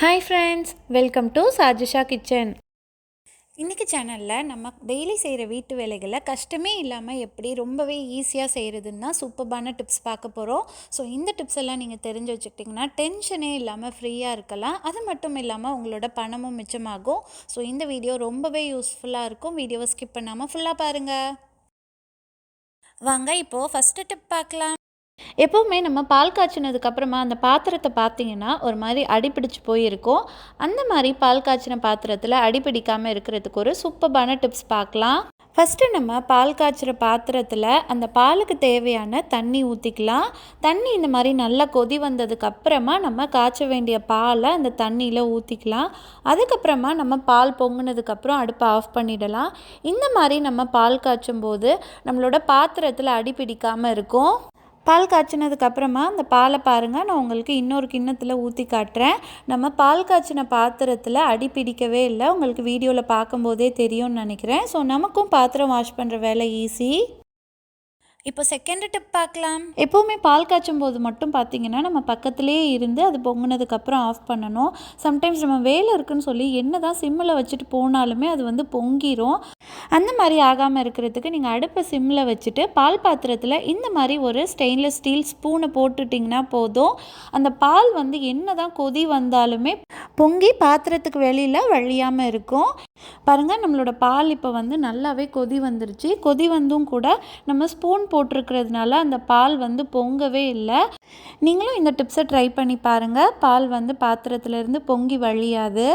Hi friends welcome to Sajisha kitchen இன்றைக்கி சேனலில் நம்ம டெய்லி செய்கிற வீட்டு வேலைகளை கஷ்டமே இல்லாமல் எப்படி ரொம்பவே ஈஸியாக செய்கிறதுன்னு தான் சூப்பர்பான டிப்ஸ் பார்க்க போகிறோம் ஸோ இந்த டிப்ஸ் எல்லாம் நீங்கள் தெரிஞ்சு வச்சுக்கிட்டிங்கன்னா டென்ஷனே இல்லாமல் ஃப்ரீயாக இருக்கலாம். அது மட்டும் இல்லாமல் உங்களோட பணமும் மிச்சமாகும். ஸோ இந்த வீடியோ ரொம்பவே யூஸ்ஃபுல்லாக இருக்கும். வீடியோவை ஸ்கிப் பண்ணாமல் ஃபுல்லாக பாருங்கள் வாங்க இப்போது ஃபஸ்ட்டு டிப் பார்க்கலாம். எப்போவுமே நம்ம பால் காய்ச்சினதுக்கப்புறமா அந்த பாத்திரத்தை பார்த்தீங்கன்னா ஒரு மாதிரி அடிப்பிடிச்சு போயிருக்கும். அந்த மாதிரி பால் காய்ச்சின பாத்திரத்தில் அடிப்பிடிக்காமல் இருக்கிறதுக்கு ஒரு சூப்பர்பான டிப்ஸ் பார்க்கலாம். ஃபஸ்ட்டு நம்ம பால் காய்ச்சிற பாத்திரத்தில் அந்த பாலுக்கு தேவையான தண்ணி ஊற்றிக்கலாம் தண்ணி இந்த மாதிரி நல்லா கொதி வந்ததுக்கப்புறமா நம்ம காய்ச்ச வேண்டிய பாலை அந்த தண்ணியில் ஊற்றிக்கலாம் அதுக்கப்புறமா நம்ம பால் பொங்கினதுக்கப்புறம் அடுப்பை ஆஃப் பண்ணிடலாம். இந்த மாதிரி நம்ம பால் காய்ச்சும் போது நம்மளோட பாத்திரத்தில் அடிப்பிடிக்காமல் இருக்கும். பால் காய்ச்சினதுக்கு அப்புறமா அந்த பாலை பாருங்கள் நான் உங்களுக்கு இன்னொரு கிண்ணத்தில் ஊற்றி காட்டுறேன். நம்ம பால் காய்ச்சின பாத்திரத்தில் அடி பிடிக்கவே இல்லை. உங்களுக்கு வீடியோவில் பார்க்கும்போதே தெரியும்னு நினைக்கிறேன். ஸோ நமக்கும் பாத்திரம் வாஷ் பண்ணுற வேலை ஈஸி இப்போ செகண்ட் டிப் பார்க்கலாம். எப்போவுமே பால் காய்ச்சும் போது மட்டும் பார்த்தீங்கன்னா நம்ம பக்கத்துலேயே இருந்து அது பொங்கினதுக்கப்புறம் ஆஃப் பண்ணணும். சம்டைம்ஸ் நம்ம வேலை இருக்குன்னு சொல்லி என்ன தான் சிம்மில் வச்சுட்டு போனாலுமே அது வந்து பொங்கிரும். அந்த மாதிரி ஆகாமல் இருக்கிறதுக்கு நீங்கள் அடுப்பை சிம்மில் வச்சுட்டு பால் பாத்திரத்தில் இந்த மாதிரி ஒரு ஸ்டெயின்லெஸ் ஸ்டீல் ஸ்பூனை போட்டுட்டிங்கன்னா போதும். அந்த பால் வந்து என்ன தான் கொதி வந்தாலுமே பொங்கி பாத்திரத்துக்கு வெளியில் வழியாமல் இருக்கும். பாருங்கள் நம்மளோட பால் இப்போ வந்து நல்லாவே கொதி வந்துருச்சு. கொதி வந்தும் கூட நம்ம ஸ்பூன் போட்டிருக்கிறதுனால அந்த பால் வந்து பொங்கவே இல்லை. நீங்களும் இந்த டிப்ஸை ட்ரை பண்ணி பாருங்கள் பால் வந்து பாத்திரத்துலேருந்து பொங்கி வழியாது.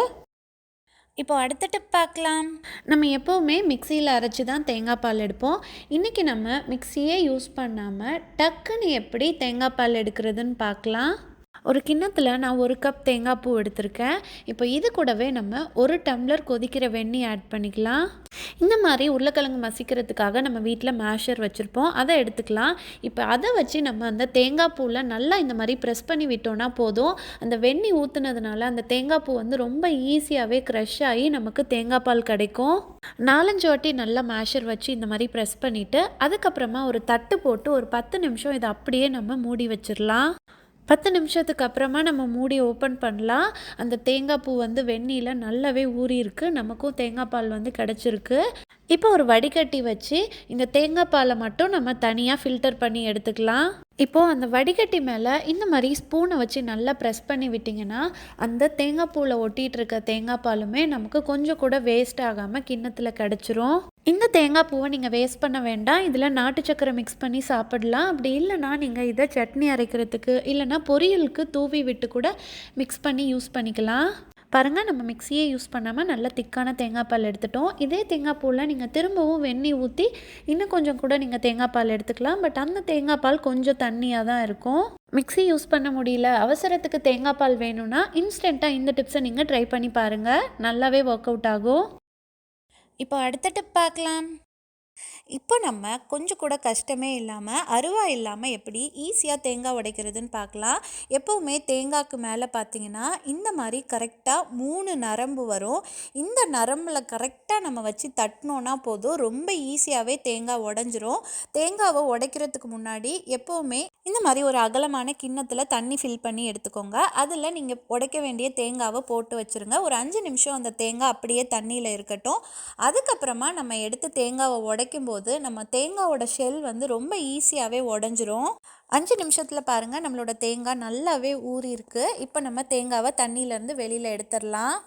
இப்போ அடுத்த டிப் பார்க்கலாம். நம்ம எப்போவுமே மிக்சியில் அரைச்சி தான் தேங்காய் பால் எடுப்போம். இன்றைக்கி நம்ம மிக்சியே யூஸ் பண்ணாமல் டக்குன்னு எப்படி தேங்காய் பால் எடுக்கிறதுன்னு பார்க்கலாம். ஒரு கிண்ணத்தில் நான் ஒரு கப் தேங்காய் பூ எடுத்திருக்கேன். இப்போ இது கூடவே நம்ம ஒரு டம்ளர் கொதிக்கிற வெந்நி ஆட் பண்ணிக்கலாம். இந்த மாதிரி உருளைக்கிழங்கு மசிக்கிறதுக்காக நம்ம வீட்டில் மேஷர் வச்சுருப்போம். அதை எடுத்துக்கலாம். இப்போ அதை வச்சு நம்ம அந்த தேங்காய் பூவில் நல்லா இந்த மாதிரி ப்ரெஸ் பண்ணி விட்டோம்னா போதும். அந்த வெண்ணி ஊற்றுனதுனால அந்த தேங்காய் பூ வந்து ரொம்ப ஈஸியாகவே க்ரஷ் ஆகி நமக்கு தேங்காய் பால் கிடைக்கும். நாலஞ்சு வாட்டி நல்லா மேஷர் வச்சு இந்த மாதிரி ப்ரெஸ் பண்ணிவிட்டு அதுக்கப்புறமா ஒரு தட்டு போட்டு ஒரு பத்து நிமிஷம் இதை அப்படியே நம்ம மூடி வச்சிடலாம். பத்து நிமிஷத்துக்கு அப்புறமா நம்ம மூடி ஓப்பன் பண்ணலாம். அந்த தேங்காய் பூ வந்து வெந்நீரில் நல்லாவே ஊறியிருக்கு. நமக்கும் தேங்காய் பால் வந்து கிடச்சிருக்கு. இப்போ ஒரு வடிகட்டி வச்சு இந்த தேங்காய் பாலை மட்டும் நம்ம தனியாக ஃபில்டர் பண்ணி எடுத்துக்கலாம். இப்போது அந்த வடிகட்டி மேலே இந்த மாதிரி ஸ்பூனை வச்சு நல்லா ப்ரெஸ் பண்ணி விட்டிங்கன்னா அந்த தேங்காய் பூவில் ஒட்டிகிட்டு இருக்க தேங்காய் பாலுமே நமக்கு கொஞ்சம் கூட வேஸ்ட் ஆகாமல் கிண்ணத்தில் கிடச்சிரும். இந்த தேங்காய் பூவை நீங்கள் வேஸ்ட் பண்ண வேண்டாம். இதில் நாட்டு சக்கரை மிக்ஸ் பண்ணி சாப்பிடலாம். அப்படி இல்லைனா நீங்கள் இதை சட்னி அரைக்கிறதுக்கு இல்லைனா பொரியலுக்கு தூவி விட்டு கூட மிக்ஸ் பண்ணி யூஸ் பண்ணிக்கலாம். பாருங்கள் நம்ம மிக்சியே யூஸ் பண்ணாமல் நல்ல திக்கான தேங்காய் பால் எடுத்துட்டோம். இதே தேங்காய் பூவில் நீங்கள் திரும்பவும் வெந்நீர் ஊற்றி இன்னும் கொஞ்சம் கூட நீங்கள் தேங்காய் பால் எடுத்துக்கலாம். பட் அந்த தேங்காய் பால் கொஞ்சம் தண்ணியாக தான் இருக்கும். மிக்ஸி யூஸ் பண்ண முடியல. அவசரத்துக்கு தேங்காய் பால் வேணும்னா இன்ஸ்டண்ட்டாக இந்த டிப்ஸை நீங்கள் ட்ரை பண்ணி பாருங்கள் நல்லாவே ஒர்க் அவுட் ஆகும். இப்போ அடுத்த டிப் பார்க்கலாம். இப்போ நம்ம கொஞ்சம் கூட கஷ்டமே இல்லாமல் அருவா இல்லாமல் எப்படி ஈஸியாக தேங்காய் உடைக்கிறதுன்னு பார்க்கலாம். எப்போவுமே தேங்காய்க்கு மேலே பார்த்தீங்கன்னா இந்த மாதிரி கரெக்டாக மூணு நரம்பு வரும். இந்த நரம்பில் கரெக்டாக நம்ம வச்சு தட்டினோன்னா போதும். ரொம்ப ஈஸியாகவே தேங்காய் உடஞ்சிரும். தேங்காவை உடைக்கிறதுக்கு முன்னாடி எப்போவுமே இந்த மாதிரி ஒரு அகலமான கிண்ணத்தில் தண்ணி ஃபில் பண்ணி எடுத்துக்கோங்க. அதில் நீங்கள் உடைக்க வேண்டிய தேங்காவை போட்டு வச்சுருங்க. ஒரு அஞ்சு நிமிஷம் அந்த தேங்காய் அப்படியே தண்ணியில் இருக்கட்டும். அதுக்கப்புறமா நம்ம எடுத்து தேங்காவை உடைக்கும் போது நம்ம தேங்காவோட ஷெல் வந்து ரொம்ப ஈஸியாகவே உடஞ்சிரும். அஞ்சு நிமிஷத்தில் பாருங்கள் நம்மளோட தேங்காய் நல்லாவே ஊறி இருக்குது இப்போ நம்ம தேங்காவை தண்ணியிலேருந்து வெளியில் எடுத்துடலாம்.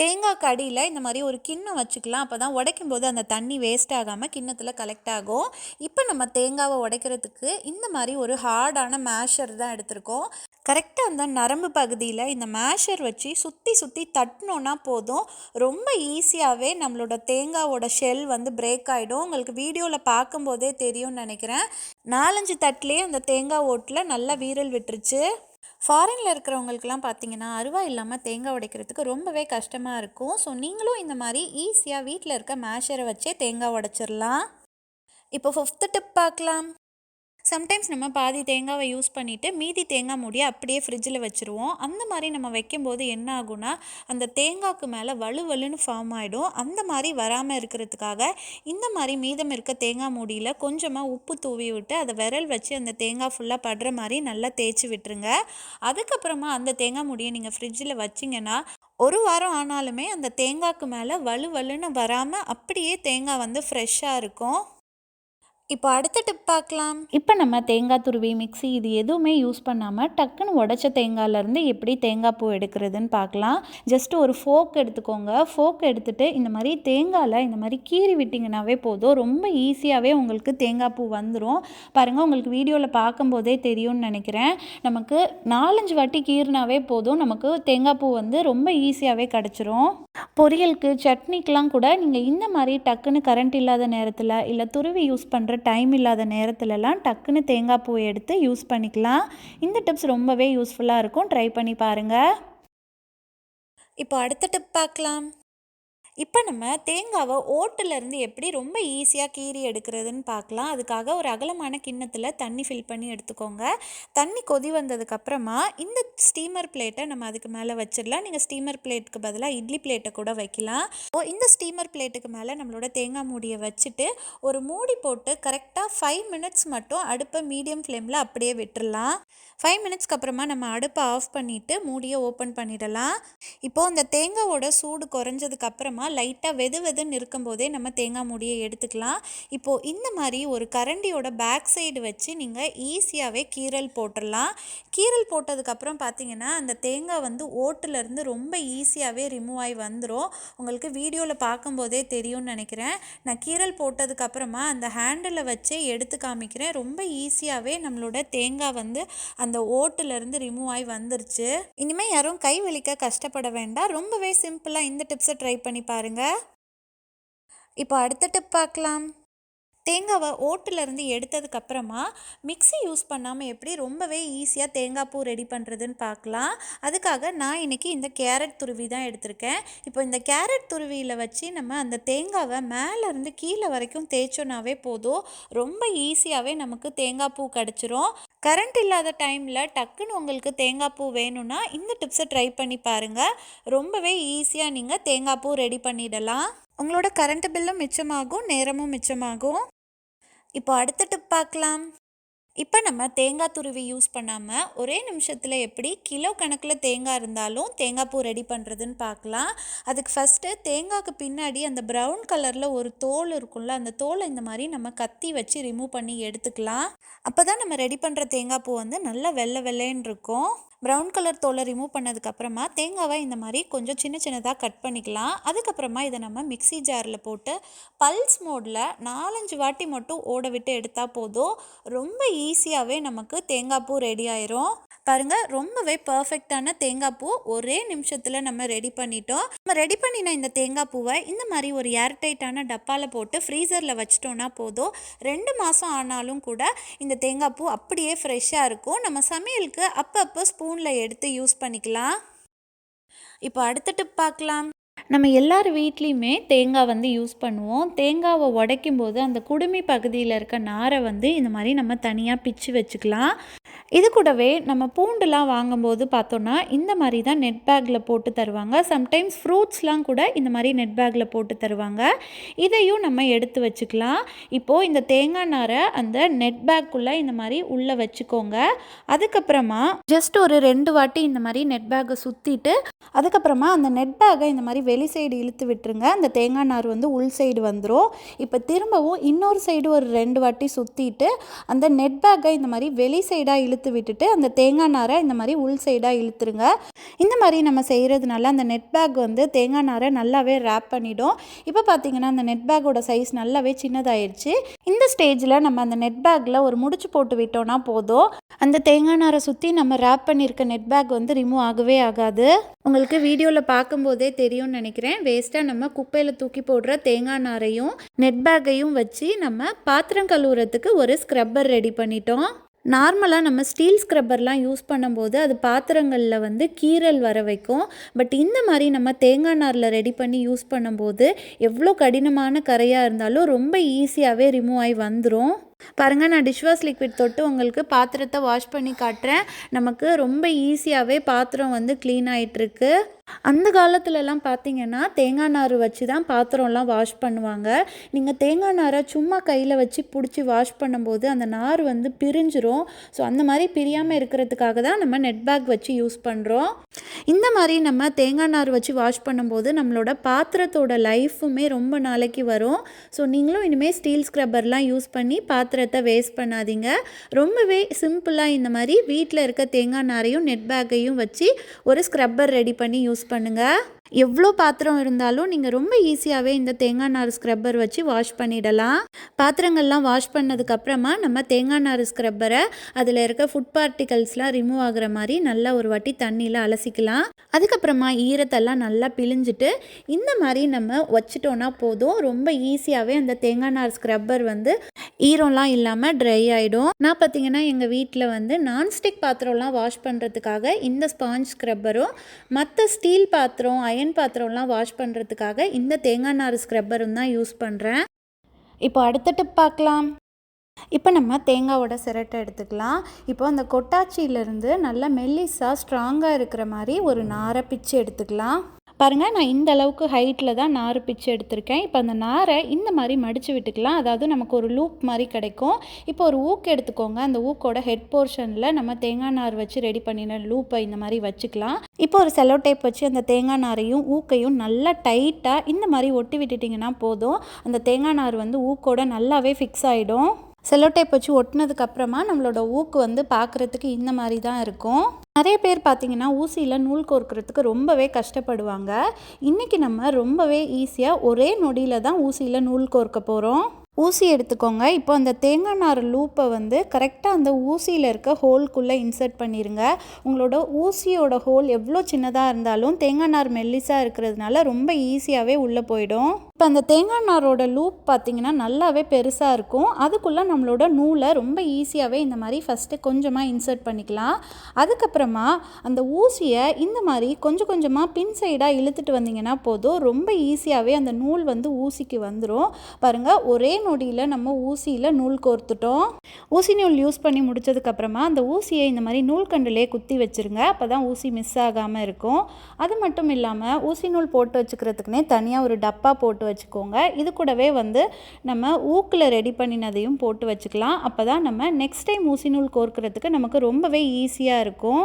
தேங்காய் கடியில் இந்த மாதிரி ஒரு கிண்ணம் வச்சுக்கலாம். அப்போ தான் உடைக்கும் போது அந்த தண்ணி வேஸ்ட் ஆகாமல் கிண்ணத்தில் கலெக்ட் ஆகும். இப்போ நம்ம தேங்காவை உடைக்கிறதுக்கு இந்த மாதிரி ஒரு ஹார்டான மேஷர் தான் எடுத்திருக்கோம். கரெக்டாக அந்த நரம்பு பகுதியில் இந்த மேஷர் வச்சு சுற்றி சுற்றி தட்டினோன்னா போதும். ரொம்ப ஈஸியாகவே நம்மளோட தேங்காவோட ஷெல் வந்து பிரேக் ஆகிடும் உங்களுக்கு வீடியோவில் பார்க்கும்போதே தெரியும்னு நினைக்கிறேன். நாலஞ்சு தட்டிலே அந்த தேங்காய் ஓட்டில் நல்லா வீரல் விட்டுருச்சு. ஃபாரினில் இருக்கிறவங்களுக்குலாம் பார்த்தீங்கன்னா அருவா இல்லாமல் தேங்காய் உடைக்கிறதுக்கு ரொம்பவே கஷ்டமாக இருக்கும். ஸோ நீங்களும் இந்த மாதிரி ஈஸியாக வீட்டில் இருக்க மேஷரை வச்சே தேங்காய் உடைச்சிடலாம் இப்போ ஃபிஃப்த்து டிப் பார்க்கலாம். சம்டைம்ஸ் நம்ம பாதி தேங்காவை யூஸ் பண்ணிவிட்டு மீதி தேங்காய் மூடியை அப்படியே ஃப்ரிட்ஜில் வச்சுருவோம். அந்த மாதிரி நம்ம வைக்கும்போது என்ன ஆகும்னா அந்த தேங்காய்க்கு மேலே வலு வலுன்னு ஃபார்ம் ஆகிடும் அந்த மாதிரி வராமல் இருக்கிறதுக்காக இந்த மாதிரி மீதம் இருக்க தேங்காய் மூடியில் கொஞ்சமாக உப்பு தூவி விட்டு அதை விரல் வச்சு அந்த தேங்காய் ஃபுல்லாக படுற மாதிரி நல்லா தேய்ச்சி விட்டுருங்க. அதுக்கப்புறமா அந்த தேங்காய் மூடியை நீங்கள் ஃப்ரிட்ஜில் வச்சிங்கன்னா ஒரு வாரம் ஆனாலுமே அந்த தேங்காய்க்கு மேலே வலு வலுன்னு வராமல் அப்படியே தேங்காய் வந்து ஃப்ரெஷ்ஷாக இருக்கும். இப்போ அடுத்த டிப் பார்க்கலாம். இப்போ நம்ம தேங்காய் துருவி மிக்ஸி இது எதுவுமே யூஸ் பண்ணாமல் டக்குன்னு உடச்ச தேங்காயிலேருந்து எப்படி தேங்காய் பூ எடுக்கிறதுன்னு பார்க்கலாம். ஜஸ்ட் ஒரு ஃபோக் எடுத்துக்கோங்க. ஃபோக் எடுத்துகிட்டு இந்த மாதிரி தேங்காயில் இந்த மாதிரி கீறி விட்டிங்கனாவே போதும். ரொம்ப ஈஸியாகவே உங்களுக்கு தேங்காய் பூ வந்துடும் பாருங்கள் உங்களுக்கு வீடியோவில் பார்க்கும்போதே தெரியும்னு நினைக்கிறேன். நமக்கு நாலஞ்சு வாட்டி கீறினாவே போதும். நமக்கு தேங்காய் பூ வந்து ரொம்ப ஈஸியாகவே கிடச்சிரும். பொரியலுக்கு சட்னிக்கெலாம் கூட நீங்கள் இந்த மாதிரி டக்குன்னு கரண்ட் இல்லாத நேரத்தில் இல்லை துருவி யூஸ் பண்ணுற டைம் இல்லாத நேரத்துலலாம் டக்குன்னு தேங்காய் பூ எடுத்து யூஸ் பண்ணிக்கலாம். இந்த டிப்ஸ் ரொம்பவே யூஸ்ஃபுல்லாக இருக்கும். ட்ரை பண்ணி பாருங்கள் இப்போ அடுத்த டிப் பார்க்கலாம். இப்போ நம்ம தேங்காவை ஓட்டுலேருந்து எப்படி ரொம்ப ஈஸியாக கீறி எடுக்கிறதுன்னு பார்க்கலாம். அதுக்காக ஒரு அகலமான கிண்ணத்தில் தண்ணி ஃபில் பண்ணி எடுத்துக்கோங்க. தண்ணி கொதி வந்ததுக்கப்புறமா இந்த ஸ்டீமர் பிளேட்டை நம்ம அதுக்கு மேலே வச்சிடலாம். நீங்கள் ஸ்டீமர் பிளேட்டுக்கு பதிலாக இட்லி பிளேட்டை கூட வைக்கலாம். ஓ இந்த ஸ்டீமர் பிளேட்டுக்கு மேலே நம்மளோட தேங்காய் மூடியை வச்சுட்டு ஒரு மூடி போட்டு கரெக்டாக ஃபைவ் மினிட்ஸ் மட்டும் அடுப்பை மீடியம் ஃப்ளேமில் அப்படியே விட்டுடலாம் ஃபைவ் மினிட்ஸ்க்கு அப்புறமா நம்ம அடுப்பை ஆஃப் பண்ணிவிட்டு மூடியை ஓப்பன் பண்ணிடலாம். இப்போது அந்த தேங்காவோட சூடு குறைஞ்சதுக்கப்புறமா அப்புறமா லைட்டாக வெது வெதுன்னு இருக்கும்போதே நம்ம தேங்காய் மூடியை எடுத்துக்கலாம். இப்போது இந்த மாதிரி ஒரு கரண்டியோட பேக் சைடு வச்சு நீங்கள் ஈஸியாகவே கீரல் போட்டுடலாம் கீரல் போட்டதுக்கப்புறம் பார்த்தீங்கன்னா அந்த தேங்காய் வந்து ஓட்டுலேருந்து ரொம்ப ஈஸியாகவே ரிமூவ் ஆகி வந்துடும் உங்களுக்கு வீடியோவில் பார்க்கும்போதே தெரியும்னு நினைக்கிறேன். நான் கீரல் போட்டதுக்கப்புறமா அந்த ஹேண்டில் வச்சே எடுத்து காமிக்கிறேன். ரொம்ப ஈஸியாகவே நம்மளோட தேங்காய் வந்து அந்த ஓட்டுலேருந்து ரிமூவ் ஆகி வந்துருச்சு. இனிமேல் யாரும் கை வலிக்க கஷ்டப்பட வேண்டாம். ரொம்பவே சிம்பிளாக இந்த டிப்ஸை ட்ரை பண்ணி பாருங்கள் இப்போ அடுத்த டிப் பார்க்கலாம். தேங்காவை ஓட்டுலேருந்து எடுத்ததுக்கப்புறமா மிக்ஸி யூஸ் பண்ணாமல் எப்படி ரொம்பவே ஈஸியாக தேங்காய் பூ ரெடி பண்ணுறதுன்னு பார்க்கலாம். அதுக்காக நான் இன்றைக்கி இந்த கேரட் துருவி தான் எடுத்திருக்கேன். இப்போ இந்த கேரட் துருவியில் வச்சு நம்ம அந்த தேங்காவை மேலேருந்து கீழே வரைக்கும் தேய்ச்சோன்னாவே போதும். ரொம்ப ஈஸியாகவே நமக்கு தேங்காய் பூ கிடச்சிரும். கரண்ட் இல்லாத டைமில் டக்குன்னு உங்களுக்கு தேங்காய் பூ வேணும்னா இந்த டிப்ஸை ட்ரை பண்ணி பாருங்கள் ரொம்பவே ஈஸியாக நீங்கள் தேங்காய் பூ ரெடி பண்ணிடலாம். உங்களோட கரண்ட் பில்லும் மிச்சமாகும் நேரமும் மிச்சமாகும். இப்போ அடுத்த டிப் பார்க்கலாம். இப்போ நம்ம தேங்காய் துருவி யூஸ் பண்ணாமல் ஒரே நிமிஷத்தில் எப்படி கிலோ கணக்கில் தேங்காய் இருந்தாலும் தேங்காய் பூ ரெடி பண்ணுறதுன்னு பார்க்கலாம். அதுக்கு ஃபஸ்ட்டு தேங்காய்க்கு பின்னாடி அந்த ப்ரௌன் கலரில் ஒரு தோல் இருக்கும்ல அந்த தோலை இந்த மாதிரி நம்ம கத்தி வச்சு ரிமூவ் பண்ணி எடுத்துக்கலாம். அப்போ தான் நம்ம ரெடி பண்ணுற தேங்காய் பூ வந்து நல்லா வெள்ளை வெள்ளைன்னு இருக்கும். ப்ரௌன் கலர் தோலை ரிமூவ் பண்ணதுக்கப்புறமா தேங்காவை இந்த மாதிரி கொஞ்சம் சின்ன சின்னதாக கட் பண்ணிக்கலாம். அதுக்கப்புறமா இதை நம்ம மிக்ஸி ஜாரில் போட்டு பல்ஸ் மோடில் நாலஞ்சு வாட்டி மட்டும் ஓட விட்டு எடுத்தால் போதும். ரொம்ப ஈஸியாகவே நமக்கு தேங்காய் பூ ரெடி ஆயிரும். பாருங்கள் ரொம்பவே பர்ஃபெக்டான தேங்காய் பூ ஒரே நிமிஷத்தில் நம்ம ரெடி பண்ணிட்டோம். நம்ம ரெடி பண்ணின இந்த தேங்காய் பூவை இந்த மாதிரி ஒரு ஏர்டைட்டான டப்பாவில் போட்டு ஃப்ரீசரில் வச்சிட்டோன்னா போதும். ரெண்டு மாதம் ஆனாலும் கூட இந்த தேங்காய் பூ அப்படியே ஃப்ரெஷ்ஷாக இருக்கும். நம்ம சமையலுக்கு அப்பப்போ ஸ்பூனில் எடுத்து யூஸ் பண்ணிக்கலாம். இப்போ அடுத்த டிப் பார்க்கலாம். நம்ம எல்லார் வீட்லேயுமே தேங்காய் வந்து யூஸ் பண்ணுவோம். தேங்காவை உடைக்கும் போது அந்த குடுமி பகுதியில் இருக்க நாரை வந்து இந்த மாதிரி நம்ம தனியாக பிச்சு வச்சுக்கலாம். இது கூடவே நம்ம பூண்டுலாம் வாங்கும்போது பார்த்தோன்னா இந்த மாதிரி தான் நெட் பேக்கில் போட்டு தருவாங்க. சம்டைம்ஸ் ஃப்ரூட்ஸ்லாம் கூட இந்த மாதிரி நெட் பேக்கில் போட்டு தருவாங்க. இதையும் நம்ம எடுத்து வச்சுக்கலாம். இப்போது இந்த தேங்காய் நாரை அந்த நெட் பேக்குள்ளே இந்த மாதிரி உள்ளே வச்சுக்கோங்க. அதுக்கப்புறமா ஜஸ்ட் ஒரு ரெண்டு வாட்டி இந்த மாதிரி நெட் பேக்கை சுற்றிட்டு அதுக்கப்புறமா அந்த நெட் பேக்கை இந்த மாதிரி வெளி சைடு இழுத்து விட்டுருங்க. அந்த தேங்காய் நார் வந்து உள் சைடு வந்துடும் இப்போ திரும்பவும் இன்னொரு சைடு ஒரு ரெண்டு வாட்டி சுற்றிட்டு அந்த நெட் பேக்கை இந்த மாதிரி வெளி சைடாக இழுத்து விட்டுட்டு அந்த தேங்காய் நாரை இந்த மாதிரி உள் சைடாக இழுத்துருங்க. இந்த மாதிரி நம்ம செய்கிறதுனால அந்த நெட் பேக் வந்து தேங்காய் நாரை நல்லாவே ரேப் பண்ணிடும். இப்போ பார்த்தீங்கன்னா அந்த நெட் பேக்கோட சைஸ் நல்லாவே சின்னதாயிடுச்சு இந்த ஸ்டேஜில் நம்ம அந்த நெட் பேக்கில் ஒரு முடிச்சு போட்டு விட்டோம்னா போதும். அந்த தேங்காய் நாரை சுற்றி நம்ம ரேப் பண்ணியிருக்க நெட் பேக் வந்து ரிமூவ் ஆகவே ஆகாது. உங்களுக்கு வீடியோவில் பார்க்கும்போதே தெரியும்னு நினைக்கிறேன். வேஸ்ட்டாக நம்ம குப்பையில் தூக்கி போடுற தேங்காய் நாரையும் நெட் பேக்கையும் வச்சு நம்ம பாத்திரம் கழுவுறதுக்கு ஒரு ஸ்க்ரப்பர் ரெடி பண்ணிட்டோம். நார்மலாக நம்ம ஸ்டீல் ஸ்க்ரப்பர்லாம் யூஸ் பண்ணும்போது அது பாத்திரங்களில் வந்து கீறல் வர வைக்கும். பட் இந்த மாதிரி நம்ம தேங்காய் நாரில் ரெடி பண்ணி யூஸ் பண்ணும்போது எவ்வளோ கடினமான கரையாக இருந்தாலும் ரொம்ப ஈஸியாகவே ரிமூவ் ஆகி வந்துடும் பாருங்கள் நான் டிஷ்வாஷ் லிக்விட் தொட்டு உங்களுக்கு பாத்திரத்தை வாஷ் பண்ணி காட்டுறேன். நமக்கு ரொம்ப ஈஸியாகவே பாத்திரம் வந்து க்ளீன் ஆகிட்டுருக்கு அந்த காலத்துலலாம் பார்த்தீங்கன்னா தேங்காய் நார் வச்சு தான் பாத்திரம்லாம் வாஷ் பண்ணுவாங்க. நீங்கள் தேங்காய் நாரை சும்மா கையில் வச்சு பிடிச்சி வாஷ் பண்ணும்போது அந்த நார் வந்து பிரிஞ்சிரும். ஸோ அந்த மாதிரி பிரியாமல் இருக்கிறதுக்காக தான் நம்ம நெட் பேக் வச்சு யூஸ் பண்ணுறோம் இந்த மாதிரி நம்ம தேங்காய் நார் வச்சு வாஷ் பண்ணும்போது நம்மளோட பாத்திரத்தோட லைஃபுமே ரொம்ப நாளைக்கு வரும். ஸோ நீங்களும் இனிமேல் ஸ்டீல் ஸ்க்ரப்பர்லாம் யூஸ் பண்ணி பாத்திரத்தை வேஸ்ட் பண்ணாதீங்க. ரொம்பவே சிம்பிளாக இந்த மாதிரி வீட்டில் இருக்க தேங்காய் நாரையும் நெட் பேக்கையும் வச்சு ஒரு ஸ்க்ரப்பர் ரெடி பண்ணி யூஸ் பண்ணுங்கள் எவ்வளோ பாத்திரம் இருந்தாலும் நீங்கள் ரொம்ப ஈஸியாகவே இந்த தேங்காய் நார் ஸ்க்ரப்பர் வச்சு வாஷ் பண்ணிடலாம். பாத்திரங்கள்லாம் வாஷ் பண்ணதுக்கப்புறமா நம்ம தேங்காய் நார் ஸ்க்ரப்பரை அதில் இருக்க ஃபுட் பார்ட்டிகல்ஸ்லாம் ரிமூவ் ஆகுற மாதிரி நல்லா ஒரு வாட்டி தண்ணியில் அலசிக்கலாம். அதுக்கப்புறமா ஈரத்தெல்லாம் நல்லா பிழிஞ்சிட்டு இந்த மாதிரி நம்ம வச்சிட்டோன்னா போதும். ரொம்ப ஈஸியாகவே அந்த தேங்காய் நார் ஸ்க்ரப்பர் வந்து ஈரம்லாம் இல்லாமல் ட்ரை ஆகிடும் நான் பார்த்தீங்கன்னா எங்கள் வீட்டில் வந்து நான்ஸ்டிக் பாத்திரம்லாம் வாஷ் பண்ணுறதுக்காக இந்த ஸ்பாஞ்ச் ஸ்க்ரப்பரும் மற்ற ஸ்டீல் பாத்திரம் அயன் பாத்திரம்லாம் வாஷ் பண்ணுறதுக்காக இந்த தேங்காய் நார் ஸ்க்ரப்பரும் தான் யூஸ் பண்ணுறேன் இப்போ அடுத்த டிப் பார்க்கலாம். இப்போ நம்ம தேங்காவோட சிரட்டை எடுத்துக்கலாம். இப்போ அந்த கொட்டாச்சியிலேருந்து நல்லா மெல்லிஸாக ஸ்ட்ராங்காக இருக்கிற மாதிரி ஒரு நாரை பிச்சு எடுத்துக்கலாம். பாருங்கள் நான் இந்த அளவுக்கு ஹைட்டில் தான் நார் பிச்சு எடுத்திருக்கேன். இப்போ அந்த நாரை இந்த மாதிரி மடித்து விட்டுக்கலாம். அதாவது நமக்கு ஒரு லூப் மாதிரி கிடைக்கும். இப்போ ஒரு ஊக்கு எடுத்துக்கோங்க. அந்த ஊக்கோட ஹெட் போர்ஷனில் நம்ம தேங்காய் நார் வச்சு ரெடி பண்ணின லூப்பை இந்த மாதிரி வச்சுக்கலாம். இப்போ ஒரு செலோ டேப் வச்சு அந்த தேங்காய் நாரையும் ஊக்கையும் நல்லா டைட்டாக இந்த மாதிரி ஒட்டி விட்டுட்டிங்கன்னா போதும். அந்த தேங்காய் நார் வந்து ஊக்கோட நல்லாவே ஃபிக்ஸ் ஆகிடும் செல்லோ டேப் வச்சு ஒட்டினதுக்கப்புறமா நம்மளோட ஊக்கு வந்து பார்க்குறதுக்கு இந்த மாதிரி தான் இருக்கும். நிறைய பேர் பார்த்தீங்கன்னா ஊசியில் நூல் கோர்க்கறதுக்கு ரொம்பவே கஷ்டப்படுவாங்க. இன்றைக்கி நம்ம ரொம்பவே ஈஸியாக ஒரே நொடியில் தான் ஊசியில் நூல் கோர்க்க போகிறோம் ஊசி எடுத்துக்கோங்க. இப்போ அந்த தேங்காய் நார் லூப்பை வந்து கரெக்டாக அந்த ஊசியில் இருக்க ஹோல்குள்ளே இன்சர்ட் பண்ணிடுங்க உங்களோட ஊசியோட ஹோல் எவ்வளோ சின்னதாக இருந்தாலும் தேங்காய் நார் மெல்லிஸாக இருக்கிறதுனால ரொம்ப ஈஸியாகவே உள்ளே போயிடும். இப்போ அந்த தேங்காய் நாரோட லூப் பார்த்திங்கன்னா நல்லாவே பெருசாக இருக்கும். அதுக்குள்ளே நம்மளோட நூலை ரொம்ப ஈஸியாகவே இந்த மாதிரி ஃபஸ்ட்டு கொஞ்சமாக இன்சர்ட் பண்ணிக்கலாம். அதுக்கப்புறமா அந்த ஊசியை இந்த மாதிரி கொஞ்சம் கொஞ்சமாக பின் சைடாக இழுத்துட்டு வந்தீங்கன்னா போதும். ரொம்ப ஈஸியாகவே அந்த நூல் வந்து ஊசிக்கு வந்துடும் பாருங்கள் ஒரே நொடியில் நம்ம ஊசியில் நூல் கோர்த்துட்டோம். ஊசி நூல் யூஸ் பண்ணி முடிச்சதுக்கப்புறமா அந்த ஊசியை இந்த மாதிரி நூல் குத்தி வச்சுருங்க. அப்போ தான் ஊசி மிஸ் ஆகாமல் இருக்கும். அது மட்டும் இல்லாமல் ஊசி நூல் போட்டு வச்சுக்கிறதுக்குனே தனியாக ஒரு டப்பா போட்டு வச்சுக்கோங்க. இது கூடவே வந்து நம்ம ஊக்கில் ரெடி பண்ணினதையும் போட்டு வச்சுக்கலாம். அப்போ தான் நம்ம நெக்ஸ்ட் டைம் ஊசி நூல் கோர்க்கிறதுக்கு நமக்கு ரொம்பவே ஈஸியாக இருக்கும்.